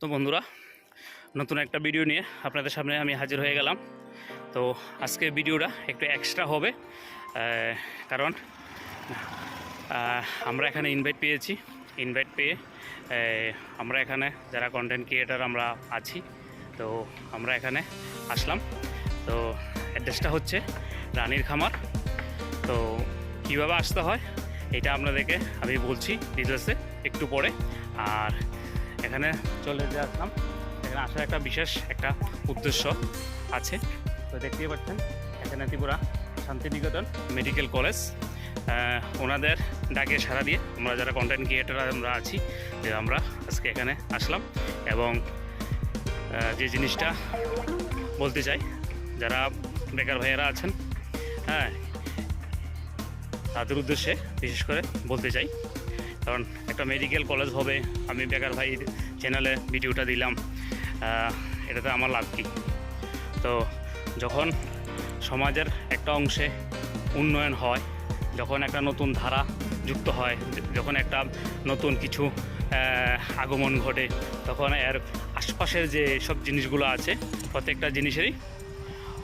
তো বন্ধুরা, নতুন একটা ভিডিও নিয়ে আপনাদের সামনে আমি হাজির হয়ে গেলাম। তো আজকে ভিডিওটা একটু এক্সট্রা হবে কারণ আমরা এখানে ইনভাইট পেয়েছি। ইনভাইট পেয়ে আমরা এখানে যারা কন্টেন্ট ক্রিয়েটার আমরা আছি, তো আমরা এখানে আসলাম। তো অ্যাড্রেসটা হচ্ছে রানীর খামার। তো কীভাবে আসতে হয়, এটা আপনাদেরকে আমি বলছি ডিটেলসে একটু পরে। আর এখানে চলে যে আসলাম। এখানে আসার একটা বিশেষ একটা উদ্দেশ্য আছে। তো দেখতেই পাচ্ছেন, এখানে ত্রিপুরা শান্তিনিকেতন মেডিকেল কলেজ। ওনাদের ডাকে সাড়া দিয়ে আমরা যারা কন্টেন্ট ক্রিয়েটার আমরা আছি, যে আমরা আজকে এখানে আসলাম এবং যে জিনিসটা বলতে চাই, যারা বেকার ভাইয়েরা আছেন হ্যাঁ তাদের উদ্দেশ্যে বিশেষ করে বলতে চাই কারণ একটা মেডিকেল কলেজ হবে। আমি বেকার ভাই চ্যানেলে ভিডিওটা দিলাম। এটাতে আমার লাভ কী? তো যখন সমাজের একটা অংশে উন্নয়ন হয়, যখন একটা নতুন ধারা যুক্ত হয়, যখন একটা নতুন কিছু আগমন ঘটে, তখন এর আশপাশের যে সব জিনিসগুলো আছে, প্রত্যেকটা জিনিসেরই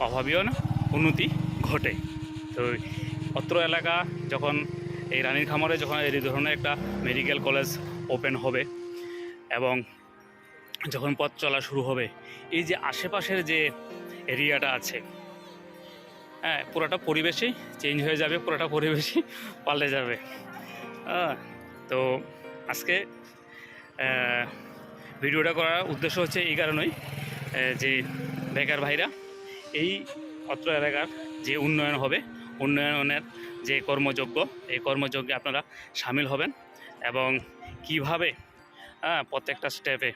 অভাবীয় উন্নতি ঘটে। তো অত্র এলাকা যখন এই রানীর খামারে যখন এই ধরনের একটা মেডিকেল কলেজ ওপেন হবে এবং যখন পথ চলা শুরু হবে, এই যে আশেপাশের যে এরিয়াটা আছে হ্যাঁ পুরোটা পরিবেশই চেঞ্জ হয়ে যাবে, পুরোটা পরিবেশই পাল্টে যাবে। তো আজকে ভিডিওটা করার উদ্দেশ্য হচ্ছে এই কারণেই যে বেকার ভাইরা, এই অত্র এলাকার যে উন্নয়ন হবে, উন্নয়নের যে কর্মযোগ্য এই কর্মযজ্ঞে আপনারা সামিল হবেন এবং কীভাবে হ্যাঁ প্রত্যেকটা স্টেপে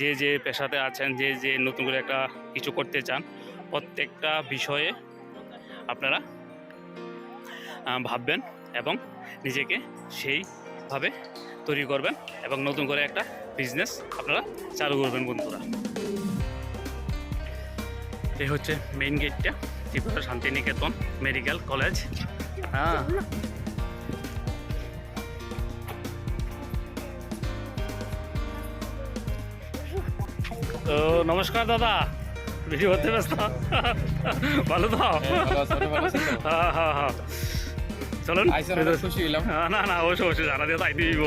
যে যে পেশাতে আছেন, যে যে নতুন করে একটা কিছু করতে চান, প্রত্যেকটা বিষয়ে আপনারা ভাববেন এবং নিজেকে সেইভাবে তৈরি করবেন এবং নতুন করে একটা বিজনেস আপনারা চালু করবেন, বন্ধুরা। এই হচ্ছে মেইন গেটটা ত্রিপুরা শান্তিনিকেতন মেডিকেল কলেজ হ্যাঁ। তো নমস্কার দাদা। ভিডিও করতে ব্যস্ত। ভালো তো? হ্যাঁ হ্যাঁ হ্যাঁ চলুন। হ্যাঁ, না না অবশ্যই অবশ্যই জানা দিয়ে তাই দিব।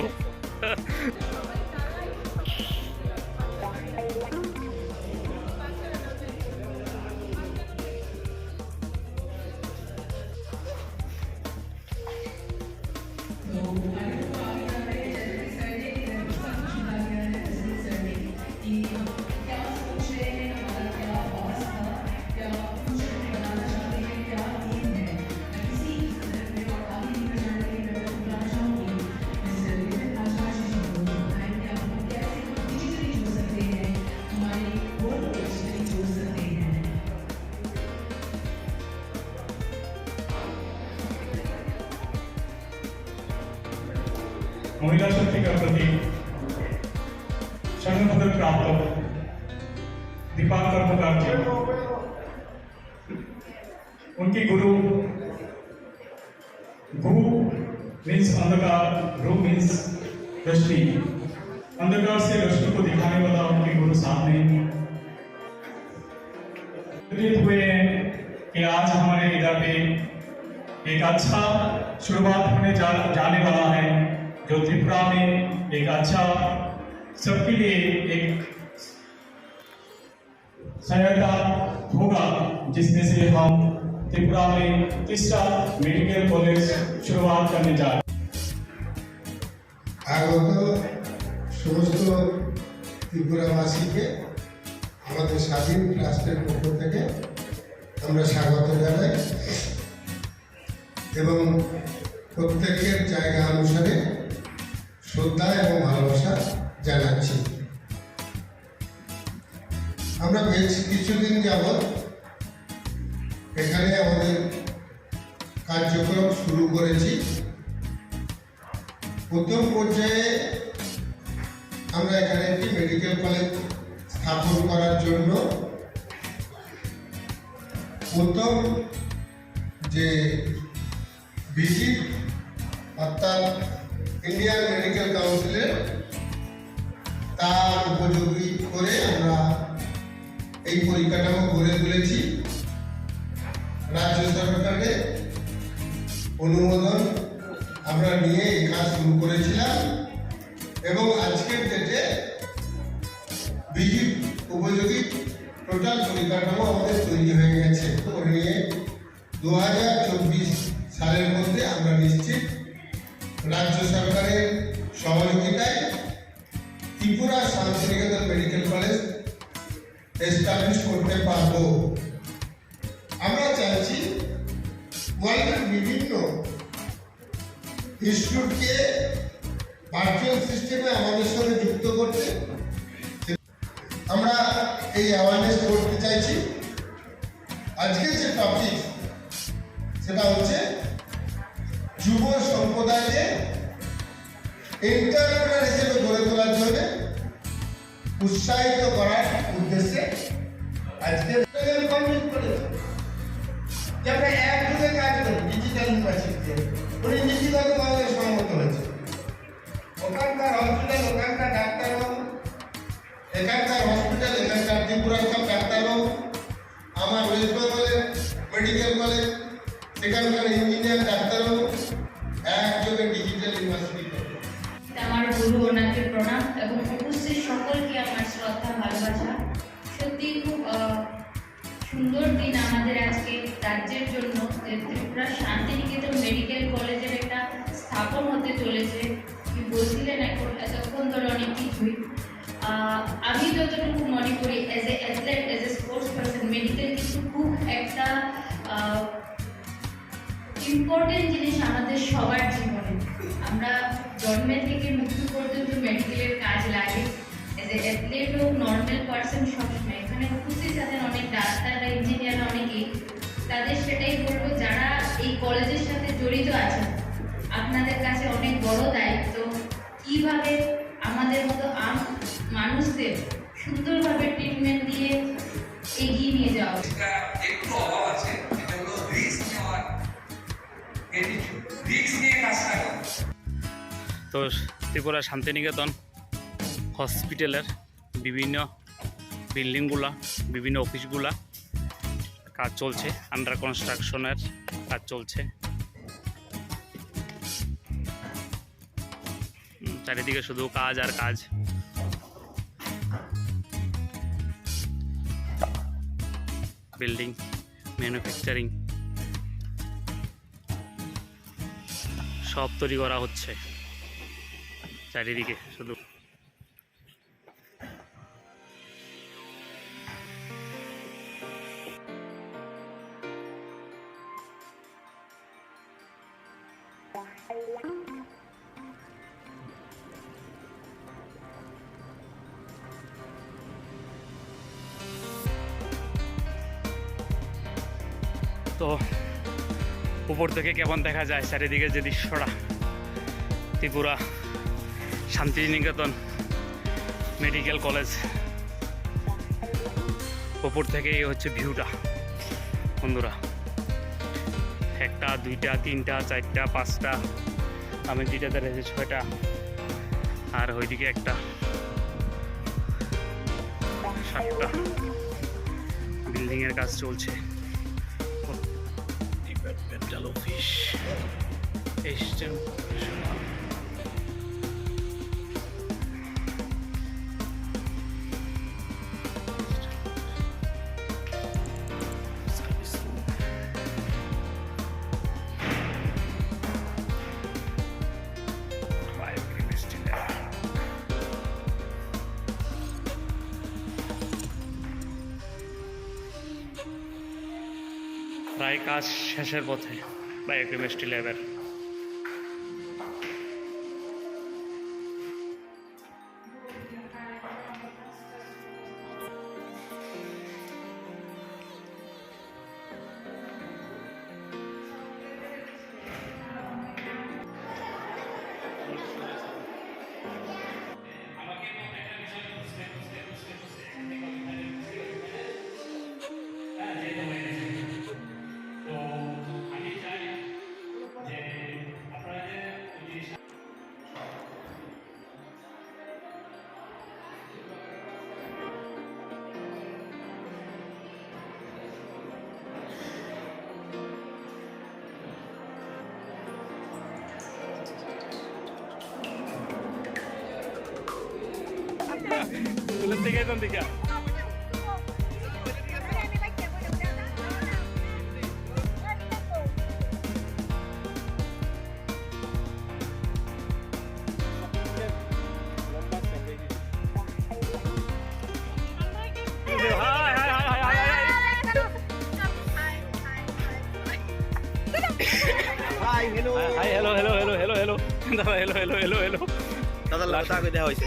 महिला शक्ति का प्रतीक स्वर्ण पदक प्राप्त दीपांकर मुखर्जी उनके गुरु भू मीन्स अंधकार ध्रुव मीन्स रोशनी अंधकार से रोशनी को दिखाने वाला उनके गुरु सामने हुए हैं कि आज हमारे इधर पे एक अच्छा शुरुआत होने जा, जाने वाला है। जो त्रिपुरा में एक अच्छा सबके लिए एक सहायता होगा जिसमें से हम त्रिपुरा में तीसरा मेडिकल कॉलेज शुरुआत करने जा रहे हैं আগত সমস্ত ত্রিপুরাবাসীকে আমাদের স্বাধীন রাষ্ট্রের পক্ষ থেকে আমরা স্বাগত জানাই এবং প্রত্যেকের জায়গা অনুসারে শ্রদ্ধা এবং ভালোবাসা জানাচ্ছি। আমরা বেশ কিছুদিন যাবৎ এখানে আমাদের কার্যক্রম শুরু করেছি। প্রথম পর্যায়ে আমরা এখানে একটি মেডিকেল কলেজ স্থাপন করার জন্য প্রথম যে ভিজিট অর্থাৎ ইন্ডিয়ান মেডিকেল কাউন্সিলের তার উপযোগী করে আমরা এই পরিকাঠামো গড়ে তুলেছি। রাজ্য সরকারের অনুমোদন আমরা নিয়ে এই কাজ শুরু করেছিলাম এবং আজকের ডেটে বিজি উপযোগী টোটাল পরিকাঠামো আমাদের তৈরি হয়ে গেছে। তো নিয়ে দু হাজার চব্বিশ সালের মধ্যে আমরা নিশ্চিত রাজ্য সরকারের সহযোগিতায় Tripura Shantiniketan medical college establish করতে পারব। আমরা চাইছি ওয়ার্ল্ডের বিভিন্ন ইনস্টিটিউটকে ভার্চুয়াল সিস্টেমে আমাদের সঙ্গে যুক্ত করতে। আমরা এই অ্যাওয়ারনেস করতে চাইছি। আজকে যে টপিক সেটা হচ্ছে যুব সম্প্রদায়কে এন্টারপ্রেনার হিসেবে গড়ে তোলার জন্য উৎসাহিত করার উদ্দেশ্যে আজকে কমপ্লিট কাজ ডিজিটাল হয়েছে। ওখানকার হসপিটাল ওখানকার এখানকার আমার ওয়েস্ট বেঙ্গলের মেডিকেল কলেজ সেখানকার ইঞ্জিনিয়ার ডাক্তারবাবু। শ্রদ্ধা, ভালোবাসা। সত্যি খুব সুন্দর দিন আমাদের আজকে রাজ্যের জন্য। ত্রিপুরা শান্তিনিকেতন মেডিকেল কলেজের একটা স্থাপন হতে চলেছে। কি বলছিলেন এখন, এতক্ষণ ধরে অনেক কিছুই। আমি যতটুকু মনে করি as a athlete as a sports person medical কিন্তু খুব একটা ইম্পর্টেন্ট জিনিস আমাদের সবার জীবনে। আমরা জন্মের থেকে মৃত্যু পর্যন্ত মেডিকেলের কাজ লাগে। এ অ্যাথলেট হোক নর্মাল পার্সন সবসময় এখানে উপস্থিত আছেন অনেক ডাক্তাররা ইঞ্জিনিয়ার অনেকেই। তাদের সেটাই বলব যারা এই কলেজের সাথে জড়িত আছেন আপনাদের কাছে অনেক বড় দায়িত্ব। কীভাবে আমাদের মতো আম মানুষদের সুন্দরভাবে ট্রিটমেন্ট দিয়ে এগিয়ে নিয়ে যাওয়া একটু অভাব আছে সেটা হলো রিস্ক নেওয়ার রিস্ক নিয়ে কাজটা তো ত্রিপুরা শান্তিনিকেতন। হসপিটালের বিভিন্ন বিল্ডিংগুলা, বিভিন্ন অফিসগুলা কাজ চলছে আন্ডার কনস্ট্রাকশনের কাজ চলছে। চারিদিকে শুধু কাজ আর কাজ। বিল্ডিং ম্যানুফ্যাকচারিং সব তৈরি করা হচ্ছে। চারিদিকে শুধু তো উপর থেকে কেমন দেখা যায় চারিদিকে যে দৃশ্যটা? Tripura Shantiniketan medical college. ওপর থেকে এই হচ্ছে ভিউটা, বন্ধুরা। একটা, দুইটা, তিনটা, চারটা, পাঁচটা, আমি যেটাতে রয়েছে ছয়টা, আর ওইদিকে একটা, সাতটা। বিল্ডিংয়ের কাজ চলছে। Red Peptalofish extemporizado. É Tricast শেষের পথে। বায়োকেমিস্ট্রি ল্যাবের থেকে এখান থেকে hi hello' hello' hello' hello' hello' hello' দাদা হেল্ল' হেল্ল' হেল্ল' হেল্ল' দাদা লতা কৈ দিয়া হৈছে